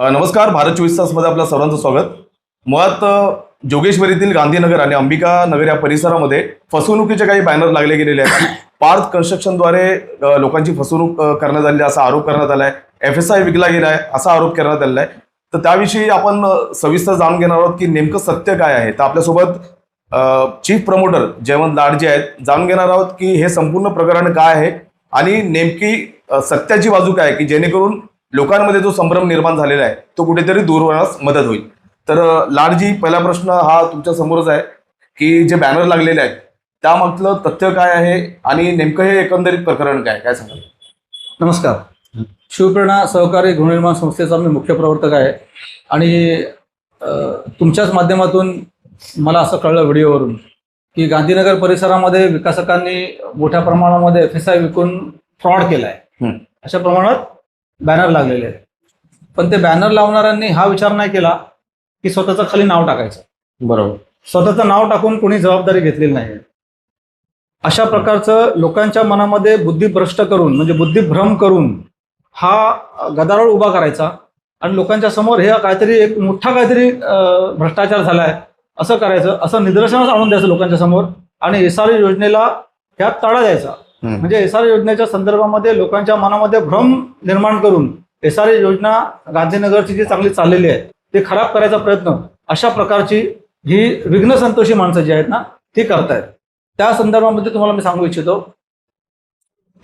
नमस्कार भारत चोवीस तासमध्ये आपलं सर्वांचं स्वागत. मुळात जोगेश्वरीतील गांधीनगर आणि अंबिका नगर या परिसरामध्ये फसवणुकीचे काही बॅनर लागले गेलेले आहेत. पार्थ कन्स्ट्रक्शनद्वारे लोकांची फसवणूक करण्यात आलेली आहे, असा आरोप करण्यात आला आहे एफ एस आय विकला गेला आहे असा आरोप करण्यात आलेला आहे. तर त्याविषयी आपण सविस्तर जाणून घेणार आहोत की नेमकं सत्य काय आहे. तर आपल्यासोबत चीफ प्रमोटर जयवंत लाडजे आहेत. जाणून घेणार आहोत की हे संपूर्ण प्रकरण काय आहे आणि नेमकी सत्याची बाजू काय आहे की जेणेकरून लोकांमध्ये जो संभ्रम निर्माण झालेला आहे तो कुठेतरी दूर होण्यास मदत होईल. तर लाडजी पहिला प्रश्न हा तुमच्या समोरच आहे की जे बॅनर लागलेले आहेत त्यामागलं तथ्य काय आहे आणि नेमकं हे एकंदरीत प्रकरण काय काय सांगाल? नमस्कार. शिवप्रेरणा सहकारी गृहनिर्माण संस्थेचा मी मुख्य प्रवर्तक आहे आणि तुमच्याच माध्यमातून मला असं कळलं व्हिडिओवरून की गांधीनगर परिसरामध्ये विकासकांनी मोठ्या प्रमाणामध्ये एफ एस आय विकून फ्रॉड केला आहे. अशा प्रमाणात बॅनर लागलेले आहेत. पण ते बॅनर लावणाऱ्यांनी हा विचार नाही केला की स्वतःचं खाली नाव टाकायचं. बरोबर. स्वतःचं नाव टाकून कोणी जबाबदारी घेतलेली नाही. अशा प्रकारचं लोकांच्या मनामध्ये बुद्धिभ्रष्ट करून म्हणजे बुद्धिभ्रम करून हा गदारोळ उभा करायचा आणि लोकांच्या समोर हे काहीतरी एक मोठा काहीतरी भ्रष्टाचार झालाय असं करायचं असं निदर्शनास आणून द्यायचं लोकांच्या समोर आणि एस आर योजनेला ह्यात तडा द्यायचा. म्हणजे एस आर योजनेच्या संदर्भामध्ये लोकांच्या मनामध्ये भ्रम निर्माण करून एस आर योजना गांधीनगरची जी चांगली चाललेली आहे ते खराब करायचा प्रयत्न अशा प्रकारची ही विघ्न संतोषी माणसं जी आहेत ना ती करतायत. त्या संदर्भामध्ये तुम्हाला मी सांगू इच्छितो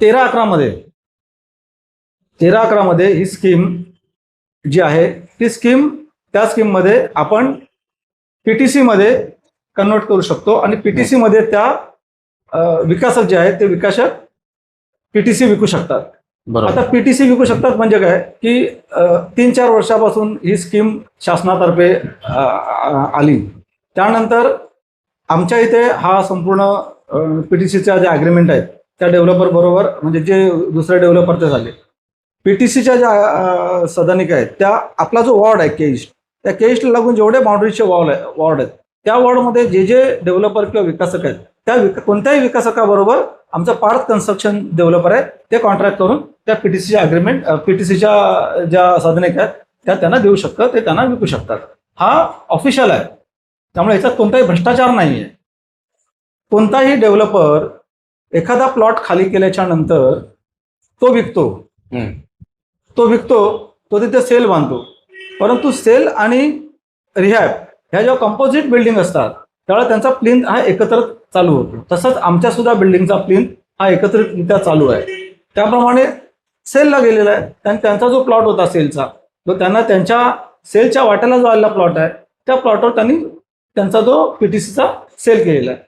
तेरा अकरामध्ये तेरा अकरामध्ये ही स्कीम जी आहे ती स्कीम त्या स्कीममध्ये आपण पीटीसी मध्ये कन्वर्ट करू शकतो आणि पीटीसी मध्ये त्या विकासक जे आहेत ते विकासक पीटीसी विकू शकतात. आता पीटीसी विकू शकतात म्हणजे काय? की तीन चार वर्षापासून ही स्कीम शासनातर्फे आली. त्यानंतर आमच्या इथे हा संपूर्ण पीटीसीच्या ज्या अग्रीमेंट आहेत त्या डेव्हलपर बरोबर म्हणजे जे दुसरे डेव्हलपर ते झाले. पीटीसीच्या ज्या सदनिका आहेत त्या आपला जो वॉर्ड आहे केईस्ट त्या केईस्टला लागून जेवढे बाउंड्रीचे वॉर्ड आहे वॉर्ड आहेत त्या वॉर्डमध्ये जे जे डेव्हलपर किंवा विकासक आहेत त्या विक कोणत्याही विकासकाबरोबर आमचं पार्थ कन्स्ट्रक्शन डेव्हलपर आहे ते कॉन्ट्रॅक्ट करून त्या पीटीसीच्या अग्रीमेंट पीटीसीच्या ज्या साधनिक आहेत त्या त्यांना देऊ शकतात ते त्यांना विकू शकतात. हा ऑफिशियल आहे. त्यामुळे याच्यात कोणताही भ्रष्टाचार नाही आहे कोणताही डेव्हलपर एखादा प्लॉट खाली केल्याच्यानंतर तो विकतो. तो विकतो तो तिथे सेल बांधतो. परंतु सेल आणि रिहॅब ह्या जेव्हा कंपोजिट बिल्डिंग असतात त्यावेळेला त्यांचा प्लिंथ हा एकत्र चालू होतो. तसंच आमच्या सुद्धा बिल्डिंगचा प्लिंथ हा एकत्रितरित्या चालू आहे. त्याप्रमाणे सेलला गेलेला आहे. आणि त्यांचा जो प्लॉट होता सेलचा तो त्यांना त्यांच्या सेलच्या वाट्याला जो आलेला प्लॉट आहे त्या प्लॉटवर त्यांनी त्यांचा जो पीटीसीचा सेल केलेला आहे.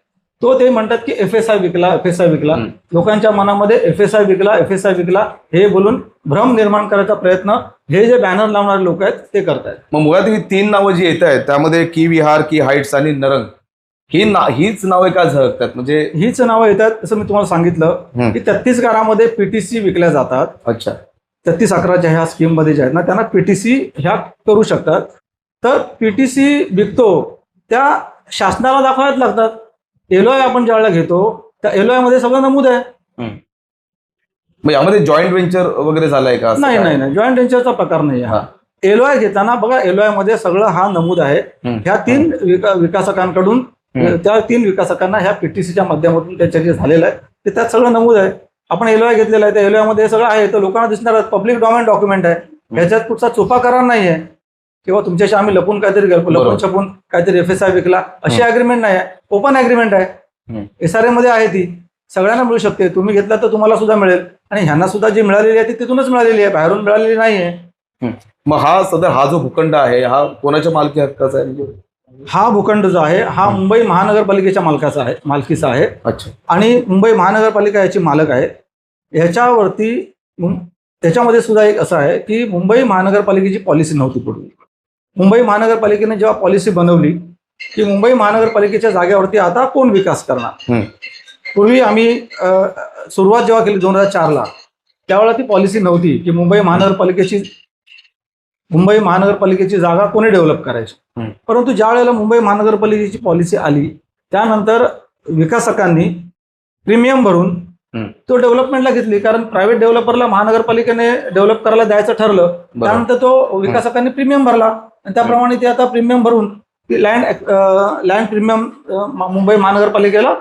तो ते म्हणतात की एफ एस आय विकला एफ एस आय विकला. लोकांच्या मनामध्ये एफ एस आय विकला एफ एस आय विकला हे बोलून भ्रम निर्माण करायचा प्रयत्न हे जे बॅनर लावणारे लोक आहेत ते करतायत. मग मुळात ही तीन नावं जी येत आहेत त्यामध्ये की विहार की हाईट्स आणि नरंग ही ना हीच नावे का झळकतात म्हणजे हीच नावं येतात जसं मी तुम्हाला सांगितलं हम्म. की तेहतीस गारामध्ये पीटीसी विकल्या जातात अच्छा तेहतीस अकराच्या ह्या स्कीममध्ये जे आहेत ना त्यांना पीटीसी ह्या करू शकतात तर पीटीसी विकतो त्या शासनाला दाखवायला लागतात एलओआय आपण ज्यावेळेला घेतो त्या एलओआयमध्ये सगळं नमूद आहे मग यामध्ये जॉईंट व्हेंचर वगैरे झालाय का असं नाही काय? नाही नाही जॉईंट व्हेंचरचा प्रकार नाही हा. एलओआय घेताना बघा एलओआयमध्ये सगळं हा नमूद आहे हम्म. ह्या तीन विका- विकासकांकडून. त्या तीन विकासकांना ह्या पीटीसीच्या माध्यमातून त्यांच्या जे झालेलं आहे ते त्यात सगळं नमूद आहे. आपण एलओआय घेतलेलं आहे त्या एलओआयमध्ये हे सगळं आहे. तर लोकांना दिसणार पब्लिक डॉक्युमेंट डॉक्युमेंट आहे. ह्याच्यात कुठचा चुपा करार नाही आहे. किंवा तुमच्याशी आम्ही लपून काहीतरी लपून बरोबर. छपून काहीतरी एफ एस आय विकला अशी अग्रीमेंट नाही आहे. ओपन अग्रीमेंट आहे. हम्म. एस आरमध्ये आहे ती. सगळ्यांना मिळू शकते. तुम्ही घेतला तर तुम्हाला सुद्धा मिळेल. आणि ह्यांना सुद्धा जी मिळालेली आहे ती तिथूनच मिळालेली आहे. बाहेरून मिळालेली नाही आहे. मग हा सदर हा जो भूखंड आहे हा कोणाच्या मालकी हक्काचा आहे? म्हणजे हा भूखंड जो आहे हा मुंबई महानगरपालिकेच्या मालकाचा आहे मालकीचा आहे. अच्छा. आणि मुंबई महानगरपालिका याची मालक आहे. ह्याच्यावरती त्याच्यामध्ये सुद्धा एक असं आहे की मुंबई महानगरपालिकेची पॉलिसी नव्हती पूर्वी मुंबई महानगरपालिकेने जेव्हा पॉलिसी बनवली की मुंबई महानगरपालिकेच्या जागेवरती आता कोण विकास करणार. पूर्वी आम्ही सुरुवात जेव्हा केली दोन हजार चारला त्यावेळेला ती पॉलिसी नव्हती की मुंबई महानगरपालिकेची मुंबई महानगरपालिकेची जागा कोणी डेव्हलप करायची. परंतु ज्या वेळेला मुंबई महानगरपालिकेची पॉलिसी आली त्यानंतर विकासकांनी प्रीमियम भरून. तो डेव्हलपमेंटला घेतली. कारण प्रायव्हेट डेव्हलपरला महानगरपालिकेने डेव्हलप करायला द्यायचं ठरलं. त्यानंतर तो विकासकांनी प्रीमियम भरला. आणि त्याप्रमाणे ते आता प्रीमियम भरून लँड लँड प्रीमियम मुंबई महानगरपालिकेला.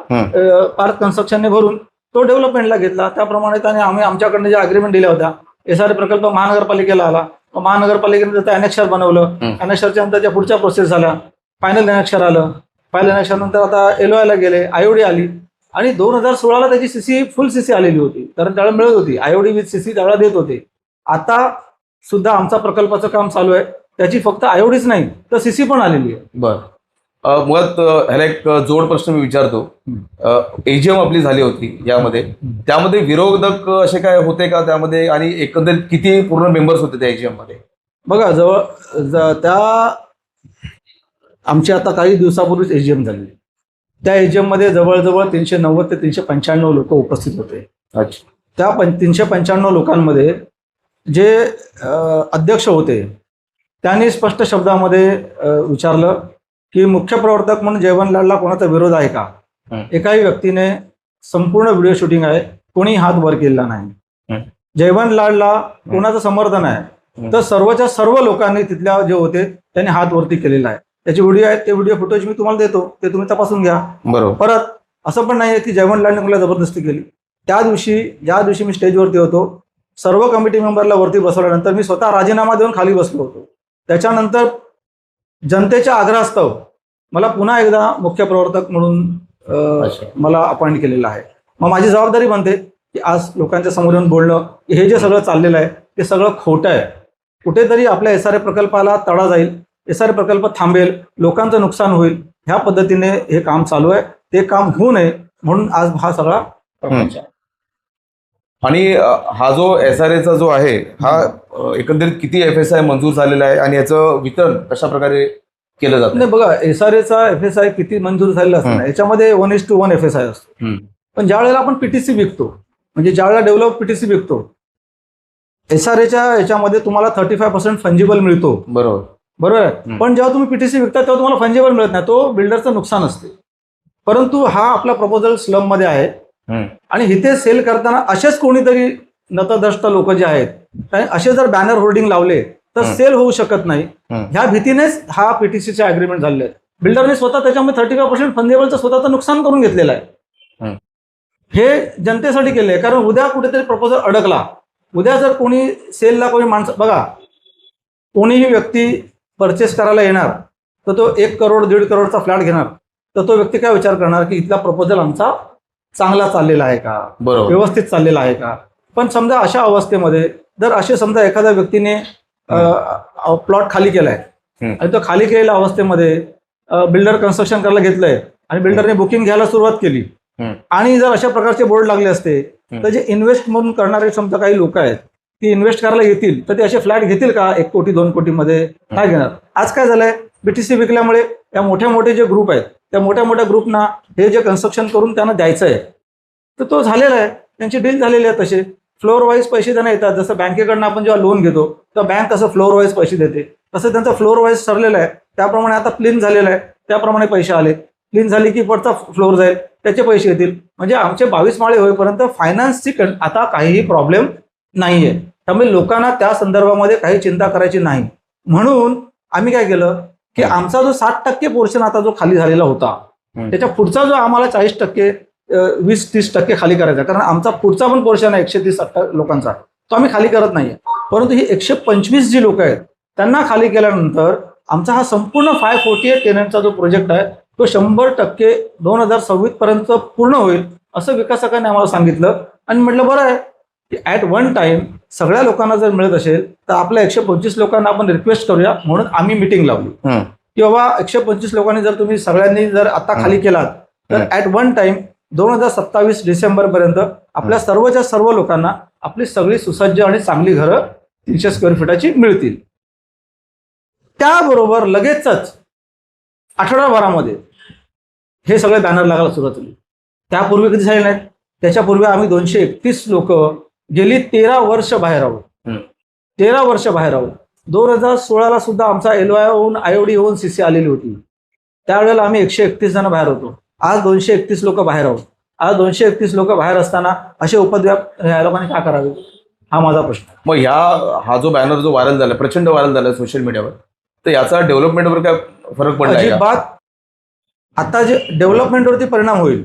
पार्क कन्स्ट्रक्शनने भरून तो डेव्हलपमेंटला घेतला. त्याप्रमाणे त्याने आम्ही आमच्याकडनं ज्या अग्रीमेंट दिल्या होत्या एस आर प्रकल्प महानगरपालिकेला आला. महानगरपालिकेने त्याचं अनेक्षर बनवलं. अनेक्षरच्या नंतर त्या पुढच्या प्रोसेस झाल्या फायनल अनेक्षर आलं. फायनल अनेक्षर नंतर आता एलओआयला गेले आयओडी आली. आणि दोन हजार सोळाला त्याची सीसी फुल सीसी आलेली होती. कारण त्यावेळेला मिळत होती. आयओडी विथ सीसी त्यावेळेला देत होते. आता सुद्धा आमचा प्रकल्पाचं काम चालू आहे. त्याची फक्त आयओडीच नाही तर सीसी पण आलेली आहे. बर. मुळात अ, ह्याला एक जोड प्रश्न मी विचारतो. एजीएम आपली झाली होती यामध्ये. त्यामध्ये विरोधक असे काय होते का त्यामध्ये? आणि एकंदरीत किती पूर्ण मेंबर्स होते त्या एजीएममध्ये? बघा जवळ त्या आमची आता काही दिवसापूर्वीच एजीएम झाली. त्या एजीएममध्ये जवळजवळ तीनशे नव्वद ते तीनशे पंच्याण्णव लोक उपस्थित होते. अच्छा. त्या पं तीनशे पंच्याण्णव लोकांमध्ये जे अध्यक्ष होते त्यांनी स्पष्ट शब्दामध्ये विचारलं की मुख्य प्रवर्तक म्हणून जयवंतलालला कोणाचा विरोध आहे का. एकाही व्यक्तीने संपूर्ण व्हिडिओ शूटिंग आहे कोणी हात वर केलेला नाही. जयवंतलालला कोणाचं समर्थन आहे. तर सर्वच्या सर्व लोकांनी तिथल्या जे होते त्यांनी हात वरती केलेला आहे. त्याचे व्हिडिओ आहेत ते व्हिडिओ फुटेज मी तुम्हाला देतो ते तुम्ही तपासून घ्या. बरोबर. परत असं पण नाही की जयवंतलालने मला जबरदस्ती केली. त्या दिवशी ज्या दिवशी मी स्टेजवरती होतो सर्व कमिटी मेंबरला वरती बसवल्यानंतर मी स्वतः राजीनामा देऊन खाली बसलो होतो. त्याच्यानंतर जनतेच्या आग्रहास्तव मला पुन्हा एकदा मुख्य प्रवर्तक म्हणून. मला अपॉइंट केलेलं आहे. मग माझी जबाबदारी बनते की आज लोकांच्या समोर येऊन बोलणं की हे जे सगळं चाललेलं आहे ते सगळं खोटं आहे. कुठेतरी आपल्या एस आर ए प्रकल्पाला तडा जाईल एस आर ए प्रकल्प थांबेल लोकांचं नुकसान होईल ह्या पद्धतीने हे काम चालू आहे. ते काम होऊ नये म्हणून आज हा सगळा प्रपंच आहे आणि हा जो एस आर एचा जो आहे हा एकंदरीत किती एफ एस आय मंजूर झालेला आहे आणि याचं वितरण कशा प्रकारे केलं जातं? नाही बघा एस आर एचा एफ एस आय किती मंजूर झालेला असतो याच्यामध्ये one is two one F S I असतो. पण ज्या वेळेला आपण पीटीसी विकतो म्हणजे ज्या वेळेला डेव्हलप पीटीसी विकतो एस आर एच्या याच्यामध्ये तुम्हाला थर्टी फाय पर्सेंट फंजिबल मिळतो. बरोबर. बरोबर आहे. पण जेव्हा तुम्ही पीटीसी विकता तेव्हा तुम्हाला फंजिबल मिळत नाही तो बिल्डरचं नुकसान असते. परंतु हा आपला प्रपोजल स्लममध्ये आहे. आणि इथे सेल करताना असेच कोणीतरी नतद्रष्ट लोक जे आहेत असे जर बॅनर होर्डिंग लावले तर. सेल होऊ शकत नाही. ह्या भीतीनेच हा पीटीसीचे अग्रीमेंट झालेले बिल्डरने स्वतः त्याच्यामध्ये थर्टी फाय पर्सेंट फंजेबलचं स्वतःचं नुकसान करून घेतलेलं आहे हं. हे जनतेसाठी केले आहे कारण उद्या कुठेतरी प्रपोजल अडकला उद्या जर कोणी सेलला कोणी माणसं बघा कोणीही व्यक्ती परचेस करायला येणार तर तो एक करोड दीड करोडचा फ्लॅट घेणार तर तो व्यक्ती काय विचार करणार की इथला प्रपोजल आमचा चांगला चाललेला आहे का? बरोबर. व्यवस्थित चाललेला आहे का? पण समजा अशा अवस्थेमध्ये जर असे समजा एखाद्या व्यक्तीने प्लॉट खाली केलाय. आणि तो खाली केलेल्या अवस्थेमध्ये बिल्डर कन्स्ट्रक्शन करायला घेतलंय आणि बिल्डरने बुकिंग घ्यायला सुरुवात केली. आणि जर अशा प्रकारचे बोर्ड लागले असते. तर जे इन्व्हेस्ट म्हणून करणारे समजा काही लोक आहेत ती इन्व्हेस्ट करायला येतील तर ते असे फ्लॅट घेतील का? एक कोटी दोन कोटीमध्ये नाही घेणार? आज काय झालंय? बीटीसी विकल्यामुळे या मोठ्या मोठे जे ग्रुप आहेत त्या मोठ्या मोठ्या ग्रुपना हे जे कन्स्ट्रक्शन करून त्यांना द्यायचं आहे तर तो झालेला आहे. त्यांची डील झालेली आहे तसे फ्लोअर वाईज पैसे त्यांना येतात. जसं बँकेकडनं आपण जेव्हा लोन घेतो तेव्हा बँक कसं फ्लोअर वाईज पैसे देते? तसं त्यांचं फ्लोअर वाईज ठरलेलं आहे. त्याप्रमाणे आता क्लीन झालेलं आहे. त्याप्रमाणे पैसे आले. क्लीन झाली की पुढचा फ्लोअर जाईल. त्याचे पैसे येतील. म्हणजे आमचे बावीस माळे होईपर्यंत फायनान्सची कं- आता काहीही प्रॉब्लेम नाहीये. त्यामुळे लोकांना त्या संदर्भामध्ये काही चिंता करायची नाही. म्हणून आम्ही काय केलं? की आमचा जो साठ टक्के पोर्शन आता जो खाली झालेला होता. त्याच्या पुढचा जो आम्हाला चाळीस टक्के वीस तीस टक्के खाली करायचा कारण आमचा पुढचा पण पोर्शन आहे एकशे तीस लोकांचा. तो आम्ही खाली करत नाहीये. परंतु ही एकशे पंचवीस जी लोक आहेत त्यांना खाली केल्यानंतर आमचा हा संपूर्ण फाय फोर्टी एट टेनंटचा जो प्रोजेक्ट आहे तो शंभर टक्के दोन हजार सव्वीस पर्यंत पूर्ण होईल असं विकासकांनी आम्हाला सांगितलं. आणि म्हटलं बरं आहे. की ॲट वन टाइम सगळ्या लोकांना जर मिळत असेल तर आपल्या एकशे पंचवीस लोकांना आपण रिक्वेस्ट करूया म्हणून आम्ही मिटिंग लावली. की बाबा एकशे पंचवीस लोकांनी जर तुम्ही सगळ्यांनी जर आता खाली केलात तर. ॲट वन टाइम दोन हजार सत्तावीस डिसेंबर पर्यंत आपल्या सर्वच्या सर्व लोकांना आपली सगळी सुसज्ज आणि चांगली घरं तीनशे स्क्वेअर फुटाची मिळतील. त्याबरोबर लगेचच आठवडाभरामध्ये हे सगळे बॅनर लागायला सुरुवात झाली. त्यापूर्वी कधी झाले नाहीत? त्याच्यापूर्वी आम्ही दोनशे एकतीस लोक गेली तेरा वर्ष बाहेर आहोत. तेरा वर्ष बाहेर आहोत दोन हजार सोळाला सुद्धा आमचा एल आय होऊन आयओडी होऊन सीसी आलेली होती त्यावेळेला आम्ही एकशे एकतीस जण बाहेर होतो आज दोनशे एकतीस लोक बाहेर आहोत आज दोनशे एकतीस लोक बाहेर असताना असे उपद्व्याप या लोकांनी का करावे हा माझा प्रश्न. मग ह्या हा जो बॅनर जो व्हायरल झाला प्रचंड व्हायरल झाला सोशल मीडियावर तर याचा डेव्हलपमेंटवर काय फरक पडला? अजिबात आता जे डेव्हलपमेंटवरती परिणाम होईल.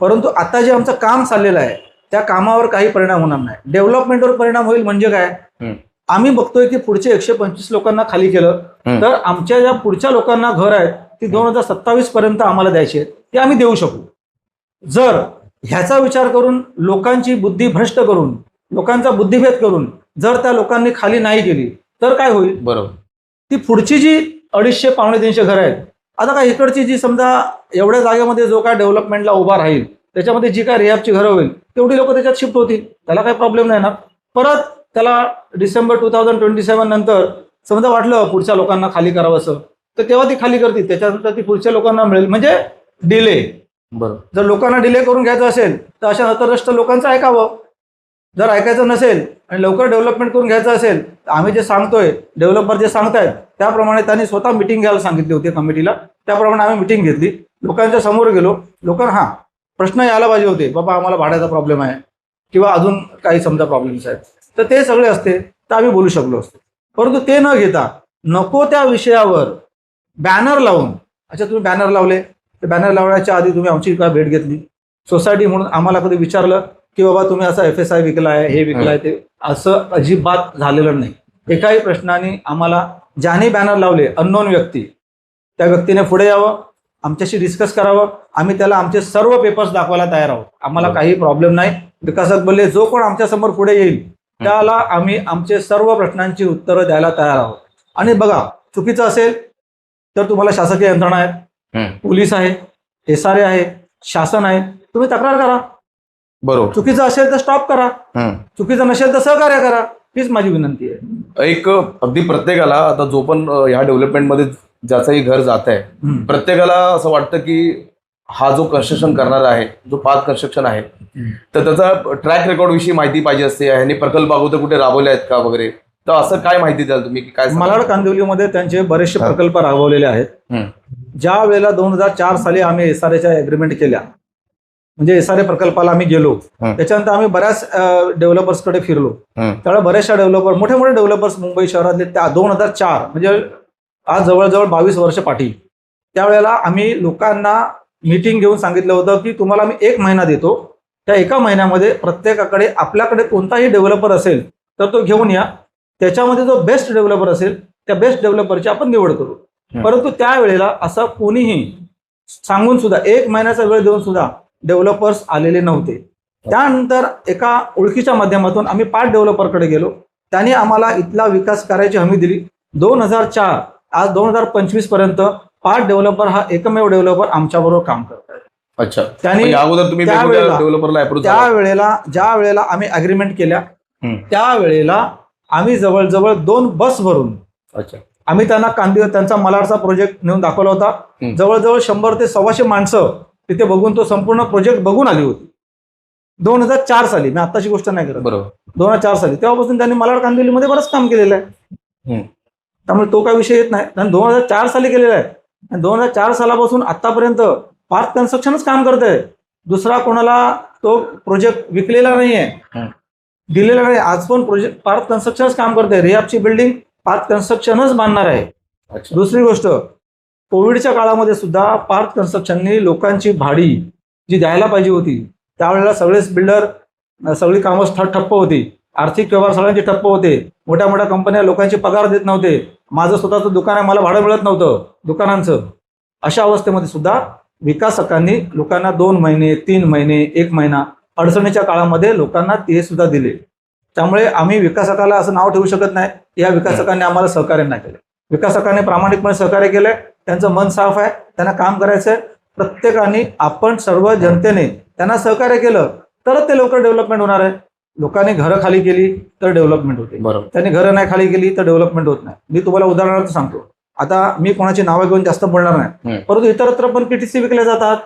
परंतु आता जे आमचं काम चाललेलं आहे त्या कामावर काही परिणाम होणार नाही. डेव्हलपमेंटवर परिणाम होईल म्हणजे काय. आम्ही बघतोय की पुढचे एकशे पंचवीस लोकांना खाली केलं. तर आमच्या ज्या पुढच्या लोकांना घर आहेत ती दोन हजार सत्तावीस पर्यंत आम्हाला द्यायची आहेत. ते आम्ही देऊ शकू. जर ह्याचा विचार करून लोकांची बुद्धी भ्रष्ट करून लोकांचा बुद्धिभेद करून जर त्या लोकांनी खाली नाही केली तर काय होईल? बरोबर. ती पुढची जी अडीचशे पावणे तीनशे घरं आहेत आता काय इकडची जी समजा एवढ्या जागेमध्ये जो काय डेव्हलपमेंटला उभा राहील त्याच्यामध्ये जी काय रिहॅबची घरं होईल तेवढी लोक त्याच्यात शिफ्ट होतील. त्याला काही प्रॉब्लेम नाही ना. परत त्याला December two thousand twenty seven नंतर समजा वाटलं पुढच्या लोकांना खाली करावं असं तर तेव्हा ती खाली करतील. त्याच्यानंतर ती पुढच्या लोकांना मिळेल. म्हणजे डिले बरोबर. जर लोकांना डिले करून घ्यायचं असेल तर अशा नतरष्ट लोकांचं ऐकावं. जर ऐकायचं नसेल आणि लवकर डेव्हलपमेंट करून घ्यायचं असेल तर आम्ही जे सांगतोय डेव्हलपर जे सांगतायत त्याप्रमाणे त्यांनी स्वतः मिटिंग घ्यायला सांगितली होती कमिटीला त्याप्रमाणे आम्ही मिटिंग घेतली. लोकांच्या समोर गेलो. लोकांना हां प्रश्न यायला पाहिजे होते बाबा आम्हाला भाड्याचा प्रॉब्लेम आहे किंवा अजून काही समजा प्रॉब्लेम्स आहेत. तर ते सगळे असते तर आम्ही बोलू शकलो असतो. परंतु ते न घेता नको त्या विषयावर बॅनर लावून अच्छा तुम्ही बॅनर लावले ते बॅनर लावण्याच्या आधी तुम्ही आमची काय भेट घेतली? सोसायटी म्हणून आम्हाला कधी विचारलं की बाबा तुम्ही असा एफ एस आय विकलाय हे आहे ते असं अजिबात झालेलं नाही. एकाही प्रश्नाने आम्हाला ज्याने बॅनर लावले अननोन व्यक्ती त्या व्यक्तीने पुढे यावं आमच्याशी डिस्कस करावं. आम्ही त्याला आमचे सर्व पेपर्स दाखवायला तयार आहोत. आम्हाला काही प्रॉब्लेम नाही. विकासक बोलले जो कोण आमच्यासमोर पुढे येईल त्याला आम्ही आमचे सर्व प्रश्नांची उत्तरं द्यायला तयार आहोत. आणि बघा चुकीचं असेल तर तुम्हाला शासकीय यंत्रणा आहेत. पोलीस आहे एस आर ए आहे शासन आहे. तुम्ही तक्रार करा. बरोबर. चुकीचं असेल तर स्टॉप करा. चुकीचं नसेल तर सहकार्य करा. हीच माझी विनंती आहे. एक अगदी प्रत्येकाला आता जो पण ह्या डेव्हलपमेंटमध्ये ज्याचंही घर जात आहे. प्रत्येकाला असं वाटतं की हा जो कन्स्ट्रक्शन करणारा आहे जो पाच कन्स्ट्रक्शन आहे तर त्याचा ट्रॅक रेकॉर्ड विषयी माहिती पाहिजे असते ह्यांनी प्रकल्प अगोदर कुठे राबवले आहेत का वगैरे तर असं काय माहिती द्याल तुम्ही की काय मलाड कांदिवलीमध्ये त्यांचे बरेचसे. प्रकल्प राबवलेले आहेत. ज्या वेळेला दोन हजार चार साली आम्ही एस आर एच्या अग्रीमेंट केल्या म्हणजे एस आर ए प्रकल्पाला आम्ही गेलो. त्याच्यानंतर आम्ही बऱ्याच डेव्हलपर्सकडे फिरलो. त्यावेळेला बऱ्याचशा डेव्हलपर मोठे मोठे डेव्हलपर्स मुंबई शहरातले त्या दोन हजार चार म्हणजे आज जवळजवळ बावीस वर्ष पाठी त्यावेळेला आम्ही लोकांना मीटिंग घेऊन सांगितलं होतं की तुम्हाला मी एक महिना देतो. त्या एका महिन्यामध्ये प्रत्येकाकडे आपल्याकडे कोणताही डेव्हलपर असेल तर तो घेऊन या. त्याच्यामध्ये जो बेस्ट डेव्हलपर असेल त्या बेस्ट डेव्हलपरची आपण निवड करू. परंतु त्यावेळेला असं कोणीही सांगून सुद्धा एक महिन्याचा वेळ देऊन सुद्धा डेव्हलपर्स आलेले नव्हते. त्यानंतर एका ओळखीच्या माध्यमातून आम्ही पाच डेव्हलपरकडे गेलो. त्यांनी आम्हाला इथला विकास करायची हमी दिली. दोन हजार चार आज दोन हजार पंचवीसपर्यंत पाच डेव्हलपर हा एकमेव डेव्हलपर आमच्याबरोबर काम करत आहे अच्छा. त्यांनी अगोदर तुम्ही त्यावेळेला- डेव्हलपरला ज्या वेळेला आम्ही अग्रीमेंट केल्या. त्यावेळेला आम्ही जवळजवळ दोन बस भरून अच्छा. आम्ही त्यांना कांदी त्यांचा मलाडचा प्रोजेक्ट नेऊन दाखवला होता. जवळजवळ शंभर ते सव्वाशे माणसं तिथे बघून तो संपूर्ण प्रोजेक्ट बघून आली होती. दोन हजार चार साली मी आत्ताची गोष्ट नाही करत. बरोबर. दोन हजार चार साली. तेव्हापासून त्यांनी मलाड कांदिवलीमध्ये बरंच काम केलेलं आहे. त्यामुळे तो काय विषय येत नाही. त्यांनी दोन हजार चार साली केलेला आहे. आणि दोन हजार चार सालापासून आतापर्यंत पार्क कन्स्ट्रक्शनच काम करत आहे दुसरा कोणाला तो प्रोजेक्ट विकलेला नाहीये. हम्म. दिलेला नाही. आज पण प्रोजेक्ट पार्क कन्स्ट्रक्शनच काम करते रियाबची बिल्डिंग पार्क कन्स्ट्रक्शनच बांधणार आहे. दुसरी गोष्ट कोविडच्या काळामध्ये सुद्धा पार्क कन्स्ट्रक्शननी लोकांची भाडी जी द्यायला पाहिजे होती त्यावेळेला सगळेच बिल्डर सगळी कामं ठप्प होती. आर्थिक व्यवहार सगळ्यांचे ठप्प होते. मोठ्या मोठ्या कंपन्या लोकांचे पगार देत नव्हते. माझं स्वतःचं दुकान आहे मला भाडं मिळत नव्हतं दुकानांचं. अशा अवस्थेमध्ये सुद्धा विकासकांनी लोकांना दोन महिने तीन महिने एक महिना अडचणीच्या काळामध्ये लोकांना ते सुद्धा दिले. त्यामुळे आम्ही विकासकाला असं नाव ठेवू शकत नाही. या विकासकांनी आम्हाला सहकार्य नाही केलं. विकासकाने प्रामाणिकपणे सहकार्य केलंय त्यांचं मन साफ आहे. त्यांना काम करायचंय. प्रत्येकाने आपण सर्व जनतेने त्यांना सहकार्य केलं तरच ते लवकर डेव्हलपमेंट होणार आहे. लोकांनी घरं खाली केली तर डेव्हलपमेंट होते. बरोबर. त्यांनी घरं नाही खाली केली तर डेव्हलपमेंट होत नाही. मी तुम्हाला उदाहरणार्थ सांगतो. आता मी कोणाची नावं घेऊन जास्त बोलणार नाही. परंतु इतरत्र पण पीटीसी विकल्या जातात.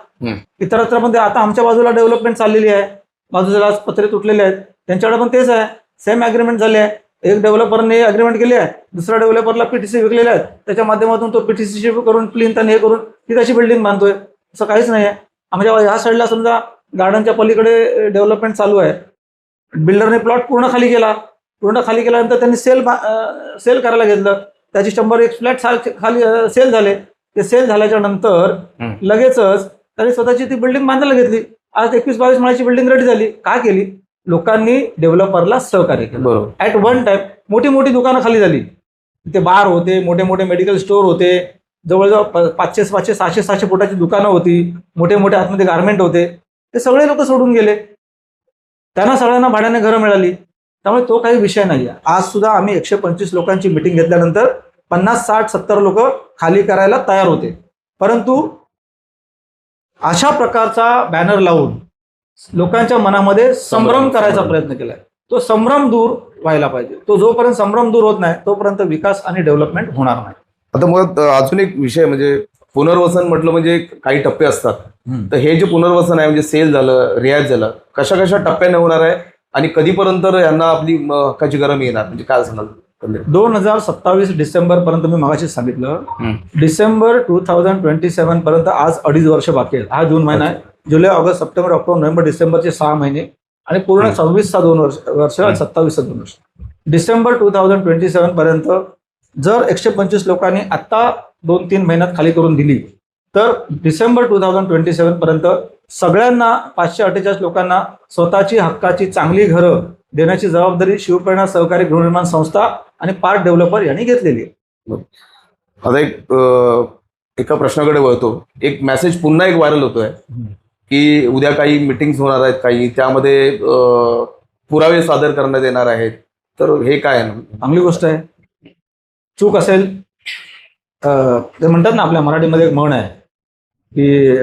इतरत्र पण आता आमच्या बाजूला डेव्हलपमेंट चाललेली आहे. बाजूला आज पत्रे तुटलेले आहेत. त्यांच्याकडे पण तेच आहे. सेम अग्रीमेंट झाले आहे. एक डेव्हलपरने अग्रीमेंट केली आहे. दुसऱ्या डेव्हलपरला पीटीसी विकलेले आहेत. त्याच्या माध्यमातून तो पीटीसी करून प्लिंथ आणि हे करून ती त्याची बिल्डिंग बांधतोय? असं काहीच नाही आहे आमच्या या साईडला समजा गार्डनच्या पलीकडे डेव्हलपमेंट चालू आहे. बिल्डरने प्लॉट पूर्ण खाली केला. पूर्ण खाली केल्यानंतर त्यांनी सेल सेल करायला घेतलं. त्याचे शंभर एक फ्लॅट खाली सेल झाले. ते सेल झाल्याच्यानंतर. लगेचच त्यांनी स्वतःची ती बिल्डिंग बांधायला घेतली. आज एकवीस बावीस माळ्याची बिल्डिंग रेडी झाली. का केली? लोकांनी डेव्हलपरला सहकार्य केलं. बरोबर. ऍट वन टाइम मोठी मोठी दुकानं खाली झाली. तिथे बार होते मोठे मोठे मेडिकल स्टोअर होते. जवळजवळ पाचशे पाचशे सहाशे सहाशे फुटाची दुकानं होती. मोठे मोठे आतमध्ये गार्मेंट होते. ते सगळे लोक सोडून गेले. त्यांना सगळ्यांना भाड्याने घरं मिळाली. त्यामुळे तो काही विषय नाही आहे आज सुद्धा आम्ही एकशे पंचवीस लोकांची मिटिंग घेतल्यानंतर पन्नास साठ सत्तर लोक खाली करायला तयार होते. परंतु अशा प्रकारचा बॅनर लावून लोकांच्या मनामध्ये संभ्रम करायचा प्रयत्न केलाय. तो संभ्रम दूर व्हायला पाहिजे. तो जोपर्यंत संभ्रम दूर होत नाही तोपर्यंत विकास आणि डेव्हलपमेंट होणार नाही. आता मग अजून एक विषय म्हणजे पुनर्वसन म्हटलं म्हणजे काही टप्पे असतात. तर हे जे पुनर्वसन आहे म्हणजे सेल झालं रियाज झालं कशा कशा टप्प्याने होणार आहे आणि कधीपर्यंत यांना आपली हक्काची गरम येणार? म्हणजे काय सांगाल? दोन हजार सत्तावीस डिसेंबर पर्यंत मी मगाशी सांगितलं. December two thousand twenty seven पर्यंत आज अडीच वर्ष बाकी आहेत. हा जून महिना आहे. जुलै ऑगस्ट सप्टेंबर ऑक्टोबर नोव्हेंबर डिसेंबरचे सहा महिने आणि पूर्ण. सव्वीसचा दोन वर्ष वर्ष. सत्तावीसचा दोन वर्ष. December two thousand twenty seven पर्यंत जर एकशे पंचवीस लोकांनी आत्ता दोन तीन महिन्यात खाली करून दिली. तर December two thousand twenty seven पर्यंत सगळ्यांना पाचशे अठ्ठेचाळीस लोकांना स्वतःची हक्काची चांगली घरं देण्याची जबाबदारी शिवप्रेरणा सहकारी गृहनिर्माण संस्था आणि पार्क डेव्हलपर यांनी घेतलेली आहे. आता एक एका प्रश्नाकडे वळतो. एक मेसेज पुन्हा एक व्हायरल होतोय की उद्या काही मिटिंग्स होणार आहेत काही त्यामध्ये पुरावे सादर करण्यात येणार आहेत. तर हे काय चांगली गोष्ट आहे. चूक असेल ते म्हणतात ना आपल्या मराठीमध्ये एक म्हण आहे की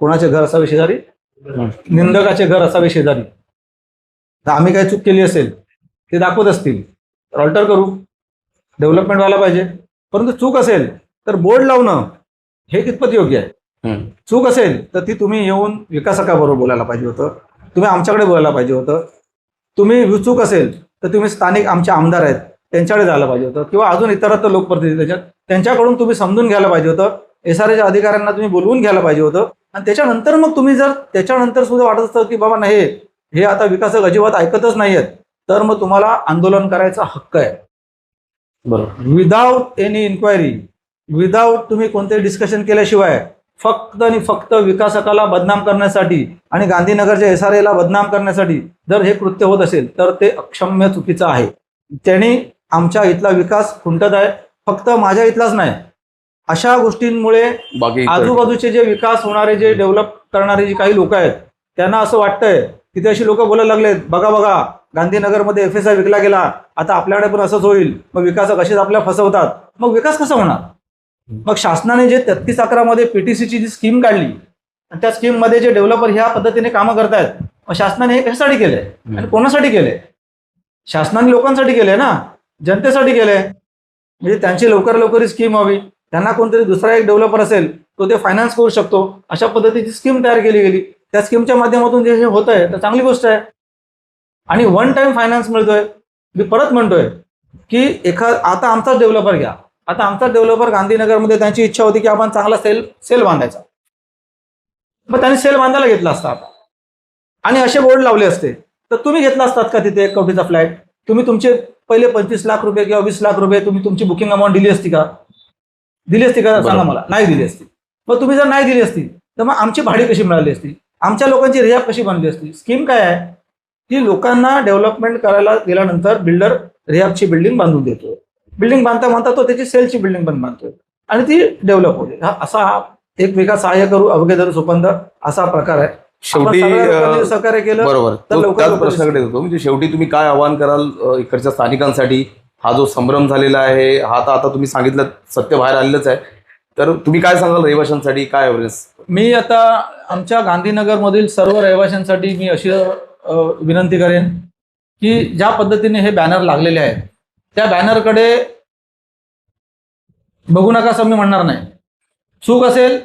कोणाचे घर असावे शेजारी? निंदकाचे घर असावे शेजारी. तर आम्ही काय चूक केली असेल ते दाखवत असतील. तर ऑल्टर करू. डेव्हलपमेंट व्हायला पाहिजे. परंतु चूक असेल तर बोर्ड लावणं हे कितपत योग्य आहे. चूक असेल तर ती तुम्ही येऊन विकासकाबरोबर बोलायला पाहिजे होतं. तुम्ही आमच्याकडे बोलायला पाहिजे होतं. तुम्ही चूक असेल तर तुम्ही स्थानिक आमचे आमदार आहेत त्यांच्याकडे जायला पाहिजे होतं. किंवा अजून इतरत्र लोकप्रतिनिधी त्याच्यात त्यांच्याकडून तुम्ही समजून घ्यायला पाहिजे होतं. एस आर एच्या अधिकाऱ्यांना तुम्ही बोलवून घ्यायला पाहिजे होतं. आणि त्याच्यानंतर मग तुम्ही जर त्याच्यानंतर सुद्धा वाटत असतं की बाबा नाही हे आता विकासक अजिबात ऐकतच नाहीयेत तर मग तुम्हाला आंदोलन करायचा हक्क आहे. बरोबर. विदाऊट एनी इन्क्वायरी विदाऊट तुम्ही कोणतेही डिस्कशन केल्याशिवाय फक्त आणि फक्त विकासकाला बदनाम करण्यासाठी आणि गांधीनगरच्या एस आर एला बदनाम करण्यासाठी जर हे कृत्य होत असेल तर ते अक्षम्य चुकीचं आहे. त्यांनी आमच्या इथला विकास खुंटत आहे. फक्त माझ्या इथलाच नाही. अशा गोष्टींमुळे आजूबाजूचे जे विकास होणारे जे डेव्हलप करणारे जे काही लोक आहेत त्यांना असं वाटतंय की ते अशी लोक बोलायला लागलेत बघा बघा गांधीनगरमध्ये एफ एस आय विकला गेला आता आपल्याकडे पण असंच होईल मग विकासक असेच आपल्या फसवतात मग विकास कसा होणार? मग शासनाने जे तेहतीस अकरामध्ये पीटीसीची जी स्कीम काढली आणि त्या स्कीममध्ये जे डेव्हलपर ह्या पद्धतीने कामं करतायत मग शासनाने हे कशासाठी केलंय? आणि कोणासाठी केलंय? शासनाने लोकांसाठी केलंय ना? जनतेसाठी केलंय? म्हणजे त्यांची लवकर लवकर स्कीम व्हावी त्यांना कोणतरी दुसरा एक डेव्हलपर असेल तो ते फायनान्स करू शकतो. अशा पद्धतीची स्कीम तयार केली गेली. त्या स्कीमच्या माध्यमातून जे हे होत आहे तर चांगली गोष्ट आहे. आणि वन टाइम फायनान्स मिळतोय. मी परत म्हणतोय की एखाद आता आमचाच डेव्हलपर घ्या. आता आमचाच डेव्हलपर गांधीनगरमध्ये त्यांची इच्छा होती की आपण चांगला सेल सेल बांधायचा. मग त्यांनी सेल बांधायला घेतला असता आता. आणि असे बोर्ड लावले असते. तर तुम्ही घेतला असतात का तिथे एक कोटीचा फ्लॅट तुम्ही तुमचे पहिले पंचवीस लाख रुपये किंवा वीस लाख रुपये तुम्ही तुमची बुकिंग अमाऊंट दिली असती का? दिली असती का? सांगा. मला. नाही दिली असती. मग तुम्ही जर नाही दिली असती तर मग आमची भाडी कशी मिळाली असती? आमच्या लोकांची रियाब कशी बनली असती? स्कीम काय आहे? की लोकांना डेव्हलपमेंट करायला गेल्यानंतर बिल्डर रियाबची बिल्डिंग बांधून देतो बिल्डिंग बांधता बांधता तो त्याची सेलची बिल्डिंग पण बांधतोय. आणि ती डेव्हलप होते. हा असा हा एकमेका सहाय्य करू अवघे सुपंद असा प्रकार आहे. शेवटी आपण सहकार्य केलं बरोबर. तो- त्याच प्रश्नाकडे येतो? म्हणजे शेवटी तुम्ही काय आवाहन कराल इकडच्या स्थानिकांसाठी? हा जो संभ्रम झालेला आहे हा तर आता तुम्ही सांगितलं सत्य बाहेर आलेलंच आहे. तर तुम्ही काय सांगाल रहिवाशांसाठी? काय अवेअरनेस मी आता आमच्या गांधीनगरमधील सर्व रहिवाशांसाठी मी अशी विनंती करेन की ज्या पद्धतीने हे बॅनर लागलेले आहेत त्या बॅनरकडे बघू नका असं मी म्हणणार नाही. चूक असेल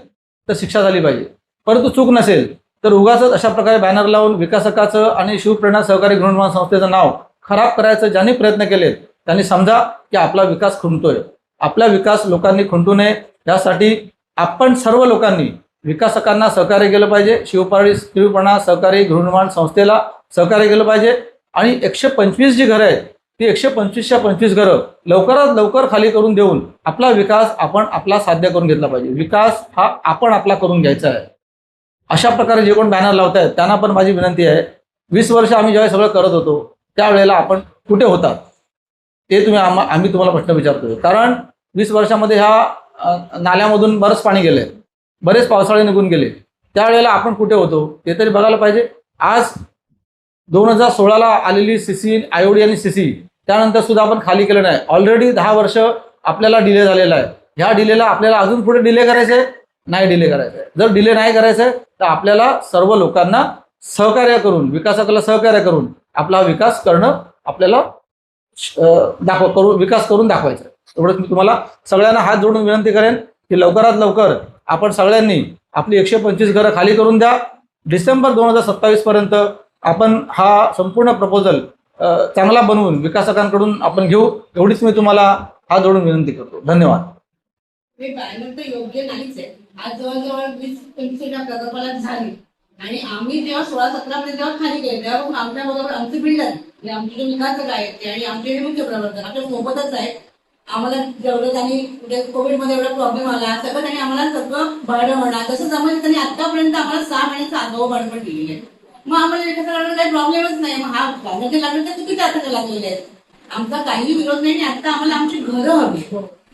तर शिक्षा झाली पाहिजे. परंतु चूक नसेल तर उगाच अशा प्रकारे बॅनर लावून विकासकाचं आणि शिवप्रेरणा सहकारी गृहनिर्माण संस्थेचं नाव खराब करायचं ज्यांनी प्रयत्न केले त्यांनी समजा की आपला विकास खुंटतोय. आपला विकास लोकांनी खुंटू नये यासाठी आपण सर्व लोकांनी विकासकांना सहकार्य केलं पाहिजे शिवपारी शिवपणा सहकारी गृहनिर्माण संस्थेला सहकार्य केलं पाहिजे. आणि एकशे पंचवीस जी घरं आहेत ती एकशे पंचवीसच्या पंचवीस घरं लवकरात लवकर खाली करून देऊन आपला विकास आपण आपला साध्य करून घेतला पाहिजे. विकास हा आपण आपला करून घ्यायचा आहे. अशा प्रकारे जे कोण बॅनर लावत आहेत त्यांना पण माझी विनंती आहे. वीस वर्ष आम्ही ज्यावेळी सगळं करत होतो त्यावेळेला आपण कुठे होतात? ते तुम्ही आम्हा आम्ही तुम्हाला प्रश्न विचारतोय. कारण वीस वर्षामध्ये ह्या नाल्यामधून बरंच पाणी गेलंय. बरेच पावसाळे निघून गेले. त्यावेळेला आपण कुठे होतो ते तरी बघायला पाहिजे. आज दोन हजार सोळाला आलेली सीसी आयओडी आणि सीसी त्यानंतर सुद्धा आपण खाली केलं नाही. ऑलरेडी दहा वर्ष आपल्याला डिले झालेला आहे. ह्या डिलेला आपल्याला अजून पुढे डिले करायचे नाही डिले करायचं आहे जर डिले नाही करायचं आहे तर आपल्याला सर्व लोकांना सहकार्य करून विकासकाला सहकार्य करून आपला विकास करणं आपल्याला दाखव करून विकास करून दाखवायचा आहे. एवढंच मी तुम्हाला सगळ्यांना हात जोडून विनंती करेन की लवकरात लवकर आपण सगळ्यांनी आपली एकशे पंचवीस घरं खाली करून द्या. डिसेंबर दोन हजार सत्तावीस पर्यंत आपण हा संपूर्ण प्रपोजल चांगला बनवून विकासकांकडून आपण घेऊ. एवढीच मी तुम्हाला हात जोडून विनंती करतो. धन्यवाद. योग्य नाहीच आहे. आज जवळजवळ वीस पंचवीस एका प्रकल्पाला झाली. आणि आम्ही जेव्हा सोळा सतरा मध्ये जेव्हा खाली गेले तेव्हा आमच्या बरोबर आमचे बिल्डर आणि आमचे जे विकासक आहेत ते आणि आमचे जे मुख्य प्रवर्तक आपल्या सोबतच आहेत आम्हाला जेवढं त्यांनी म्हणजे कोविडमध्ये एवढा प्रॉब्लेम आला सगळं त्यांनी आम्हाला सगळं भाडं म्हणा तसं जमलं त्यांनी आतापर्यंत आम्हाला सहा महिन्याचा आगाऊ भाडं दिलेली दिलेलं आहे मग आम्हाला विकास काही प्रॉब्लेमच नाही. मग हा गाण्याचे जे लागले ते चुकीचे आता लागलेले आहेत. आमचा काहीही विरोध नाही आणि आता आम्हाला आमची घरं हवी.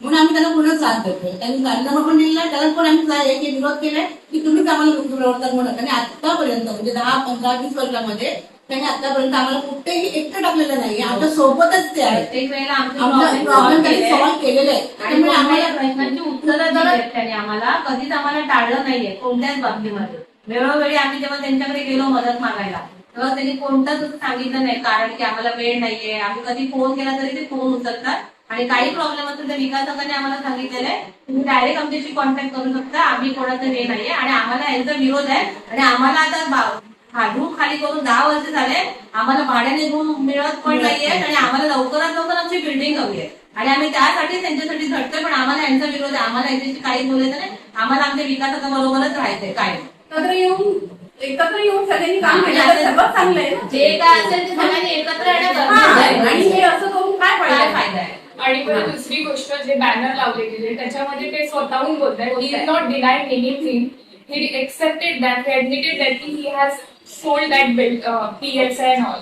म्हणून आम्ही त्यांना पूर्ण साथ देतोय त्यांनी राजीनामा पण दिलेला आहे, त्याला पण आम्ही एक विरोध केलाय की तुम्हीच आम्हाला मुख्य प्रवर्तक म्हणत. आणि आतापर्यंत म्हणजे दहा पंधरा वीस वर्षामध्ये त्यांनी आतापर्यंत आम्हाला कुठेही एकटं टाकलेलं नाही. आमच्या सोबतच ते problem प्रॉब्लेम त्यांनी. सॉल्व्ह केलेले आहे आणि त्यामुळे आम्हाला आम्हाला प्रश्नांची उत्तरं दिली आहेत त्यांनी आम्हाला. कधीच आम्हाला टाळलं नाहीये कोणत्याच बाबतीमध्ये. वेळोवेळी आम्ही जेव्हा त्यांच्याकडे गेलो मदत मागायला तेव्हा त्यांनी कोणतंच सांगितलं नाही कारण की आम्हाला वेळ नाहीये. आम्ही कधी फोन केला तरी ते फोन उचलतात. आणि काही प्रॉब्लेम असेल तर विकासकाने आम्हाला सांगितलेलं आहे. तुम्ही डायरेक्ट आमच्याशी कॉन्टॅक्ट करू शकता. आम्ही कोणाचं हे नाहीये. आणि आम्हाला यांचा विरोध आहे. आणि आम्हाला आता हा रूम खाली करून दहा वर्ष झाले. आम्हाला भाड्याने रूम मिळत पण नाहीये. आणि आम्हाला लवकरात लवकर आमची बिल्डिंग हवी आहे. आणि आम्ही त्यासाठी त्यांच्यासाठी झटतोय पण आम्हाला यांचा विरोध आहे. आम्हाला यांच्याशी काही बोलायचं नाही. आम्हाला आमच्या विकासकाबरोबरच राहायचंय. काय? एकत्र येऊन एकत्र येऊन सगळ्यांनी काम हा, केलं तर सर्वात चांगलं आहे. जे काय असेल ते सगळ्यांनी एकत्र आणि हे असं करून काय फायदा आहे? आणि परत दुसरी गोष्ट जे बॅनर लावले गेले त्याच्यामध्ये ते स्वतःहून बोलतायत he is not denied anything he accepted that he admitted that he has sold that bill P S and all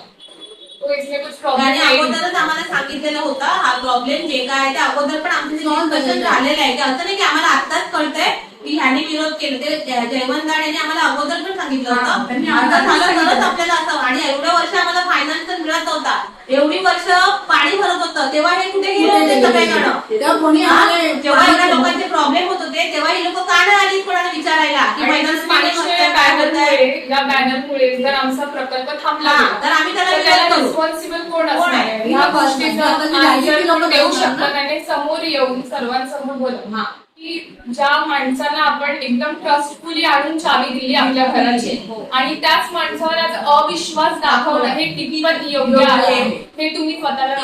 तो इसमें कुछ प्रॉब्लम आणि नहीं अगोदरच आम्हाला सांगितलेलं होतं हा प्रॉब्लेम जे काय आहे ते अगोदर पण आमचं झालेलं आहे. असं नाही की आम्हाला आत्ताच कळतंय की ह्याने विरोध केले. ते जय- जयवंत यांनी आम्हाला अगोदर पण सांगितलं हा, होतं. आता झालं. तरच आपल्याला असं. आणि एवढ्या वर्ष आम्हाला फायनान्स मिळत नव्हता. एवढी वर्ष पाणी भरत होतं तेव्हा हे कुठे गेले होते सगळेजण तेव्हा कोणी आम्हाला जेव्हा एवढ्या लोकांचे प्रॉब्लेम होत होते तेव्हा ही लोक का नाही आली कोणाला विचारायला की आणि मैदान पाणी भरतंय, काय होतंय? बॅनरमुळे या बॅनरमुळे जर आमचा प्रकल्प थांबला हा, तर आम्ही त्याला करू. रिस्पॉन्सिबल कोण कोण असणार आहे? आहे ह्या गोष्टीचं लोकं देऊ? शकतात आणि समोर येऊन सर्वांसमोर बोलत हा. की ज्या माणसाला आपण एकदम ट्रस्टफुली आणून चावी दिली आपल्या घराची हो. आणि त्याच माणसावर आज अविश्वास दाखवणं हे कितपत योग्य योग्य आहे. हे तुम्ही स्वतःला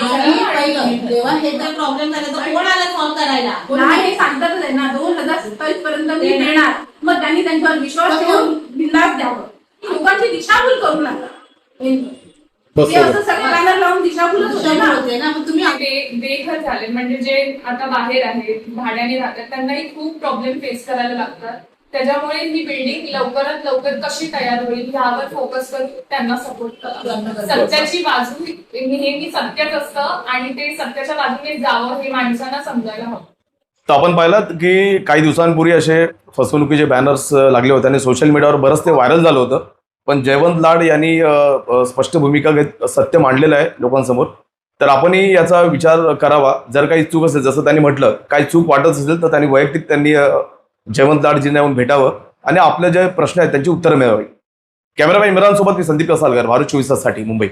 हे जर प्रॉब्लेम झाले तर कोण आलं सॉल्व्ह करायला नाही हे सांगतातच आहे ना दोन हजार सत्तावीस पर्यंत मी. देणार मग त्यांनी त्यांच्यावर विश्वास. ठेवून बिंदास द्यावं की लोकांची दिशाभूल करू नका हे असं सगळे बॅनर लावून दिशाभूलच होते ना? होते ना मग तुम्ही बे- बेघर झाले. म्हणजे जे आता बाहेर आहेत भाड्याने राहतात त्यांनाही खूप प्रॉब्लेम फेस करायला लागतात. त्याच्यामुळे ही बिल्डिंग लवकरात लवकर कशी तयार होईल यावर फोकस करून त्यांना सपोर्ट करा. सत्याची बाजू नेहमी सत्यच असतं आणि ते सत्याच्या बाजूने जावं हे माणसांना समजायला हवं. तर आपण पाहिलं की काही दिवसांपूर्वी असे फसवणुकीचे बॅनर्स लागले होते आणि सोशल मीडियावर बरंच ते व्हायरल झालं होतं. पण जयवंत लाड यांनी स्पष्ट भूमिका घेत सत्य मांडलेलं आहे लोकांसमोर. तर आपणही याचा विचार करावा. जर काही चूक असेल जसं त्यांनी म्हटलं काही चूक वाटत असेल तर त्यांनी वैयक्तिक त्यांनी जयवंत लाडजींना येऊन भेटावं आणि आपले जे प्रश्न आहेत त्यांची उत्तरं मिळावी. कॅमेरामॅन इम्रानसोबत मी संदीप कसालकर भारत चोवीस ताससाठी मुंबई.